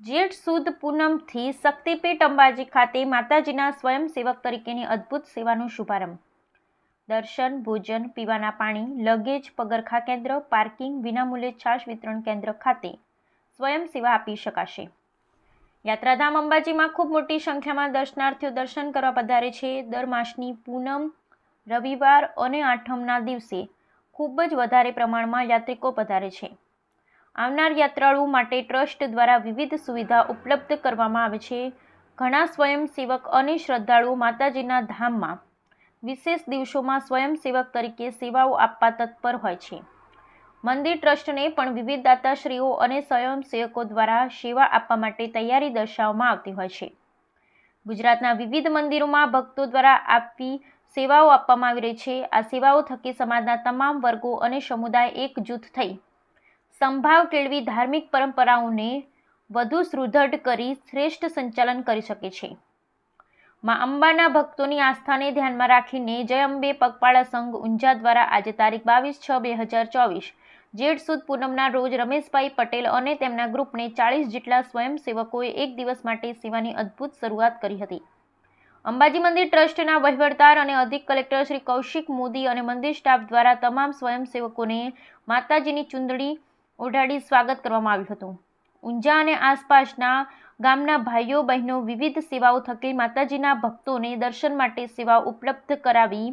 જેઠ સુદ પૂનમથી શક્તિપીઠ અંબાજી ખાતે માતાજીના સ્વયંસેવક તરીકેની અદ્ભુત સેવાનો શુભારંભ. દર્શન, ભોજન, પીવાના પાણી, લગેજ, પગરખા કેન્દ્ર, પાર્કિંગ, વિનામૂલ્યે છાશ વિતરણ કેન્દ્ર ખાતે સ્વયં સેવા આપી શકાશે. યાત્રાધામ અંબાજીમાં ખૂબ મોટી સંખ્યામાં દર્શનાર્થીઓ દર્શન કરવા પધારે છે. દર માસની પૂનમ, રવિવાર અને આઠમના દિવસે ખૂબ જ વધારે પ્રમાણમાં યાત્રિકો પધારે છે. આવનાર યાત્રાળુઓ માટે ટ્રસ્ટ દ્વારા વિવિધ સુવિધા ઉપલબ્ધ કરવામાં આવે છે. ઘણા સ્વયંસેવક અને શ્રદ્ધાળુઓ માતાજીના ધામમાં વિશેષ દિવસોમાં સ્વયંસેવક તરીકે સેવાઓ આપવા તત્પર હોય છે. મંદિર ટ્રસ્ટને પણ વિવિધ દાતાશ્રીઓ અને સ્વયંસેવકો દ્વારા સેવા આપવા માટે તૈયારી દર્શાવવામાં આવતી હોય છે. ગુજરાતના વિવિધ મંદિરોમાં ભક્તો દ્વારા આપવી સેવાઓ આપવામાં આવી રહી છે. આ સેવાઓ થકી સમાજના તમામ વર્ગો અને સમુદાય એકજૂથ થઈ સંભાવ કેળવી ધાર્મિક પરંપરાઓને વધુ સુદૃઢ કરી શ્રેષ્ઠ સંચાલન કરી શકે છે. માં અંબાના ભક્તોની આસ્થાને ધ્યાનમાં રાખીને જય અંબે પગપાળા સંઘ ઊંઝા દ્વારા આજે તારીખ બાવીસ છ બે હજાર ચોવીસ, જેઠ સુદ પૂનમના રોજ રમેશભાઈ પટેલ અને તેમના ગ્રુપને ચાળીસ જેટલા સ્વયંસેવકોએ એક દિવસ માટે સેવાની અદ્ભુત શરૂઆત કરી હતી. અંબાજી મંદિર ટ્રસ્ટના વહીવટદાર અને અધિક કલેક્ટર શ્રી કૌશિક મોદી અને મંદિર સ્ટાફ દ્વારા તમામ સ્વયંસેવકોને માતાજીની ચુંદડી ઓઢાડી સ્વાગત કરવામાં આવ્યું હતું. ઊંઝા અને આસપાસના ગામના ભાઈઓ, બહેનો વિવિધ સેવાઓ થકી માતાજીના ભક્તોને દર્શન માટે સેવા ઉપલબ્ધ કરાવી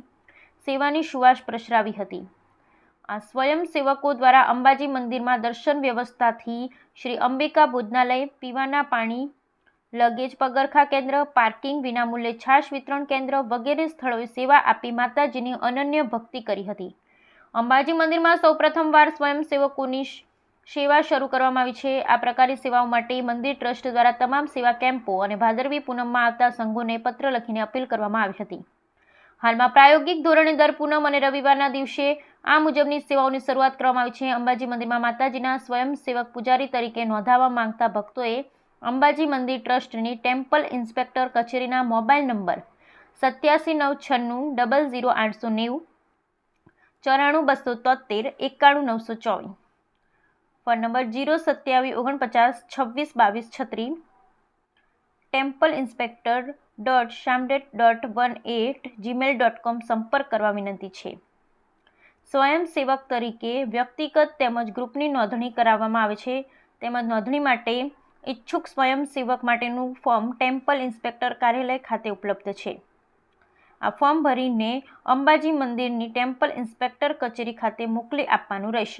સેવાની સુવાસ પ્રસરાવી હતી. આ સ્વયંસેવકો દ્વારા અંબાજી મંદિરમાં દર્શન વ્યવસ્થાથી શ્રી અંબિકા ભોજનાલય, પીવાના પાણી, લગેજ પગરખા કેન્દ્ર, પાર્કિંગ વિનામૂલ્યે છાશ વિતરણ કેન્દ્ર વગેરે સ્થળોએ સેવા આપી માતાજીની અનન્ય ભક્તિ કરી હતી. અંબાજી મંદિરમાં સૌપ્રથમવાર સ્વયંસેવકોની સેવા શરૂ કરવામાં આવી છે. આ પ્રકારની સેવાઓ માટે મંદિર ટ્રસ્ટ દ્વારા તમામ સેવા કેમ્પો અને ભાદરવી પૂનમમાં આવતા સંઘોને પત્ર લખીને અપીલ કરવામાં આવી હતી. હાલમાં પ્રાયોગિક ધોરણે દર પૂનમ અને રવિવારના દિવસે આ મુજબની સેવાઓની શરૂઆત કરવામાં આવી છે. અંબાજી મંદિરમાં માતાજીના સ્વયંસેવક પૂજારી તરીકે નોંધાવા માંગતા ભક્તોએ અંબાજી મંદિર ટ્રસ્ટની ટેમ્પલ ઇન્સ્પેક્ટર કચેરીના મોબાઈલ નંબર સત્યાસી નવ છન્નું ડબલ ઝીરો આઠસો નેવું ચોરાણું બસો તોતેર એકાણું નવસો ચોવીસ ફોન નંબર જીરો સત્યાવીસ ઓગણપચાસ છવ્વીસ બાવીસ છત્રીસ temple inspector dot શામડેટ dot one at Gmail dot com સંપર્ક કરવા વિનંતી છે. સ્વયંસેવક તરીકે વ્યક્તિગત તેમજ ગ્રુપની નોંધણી કરાવવામાં આવે છે. તેમજ નોંધણી માટે ઈચ્છુક સ્વયંસેવક માટેનું ફોર્મ ટેમ્પલ ઇન્સ્પેક્ટર કાર્યાલય ખાતે ઉપલબ્ધ છે. આ ફોર્મ ભરીને અંબાજી મંદિરની ટેમ્પલ ઇન્સ્પેક્ટર કચેરી ખાતે મોકલી આપવાનું રહેશે.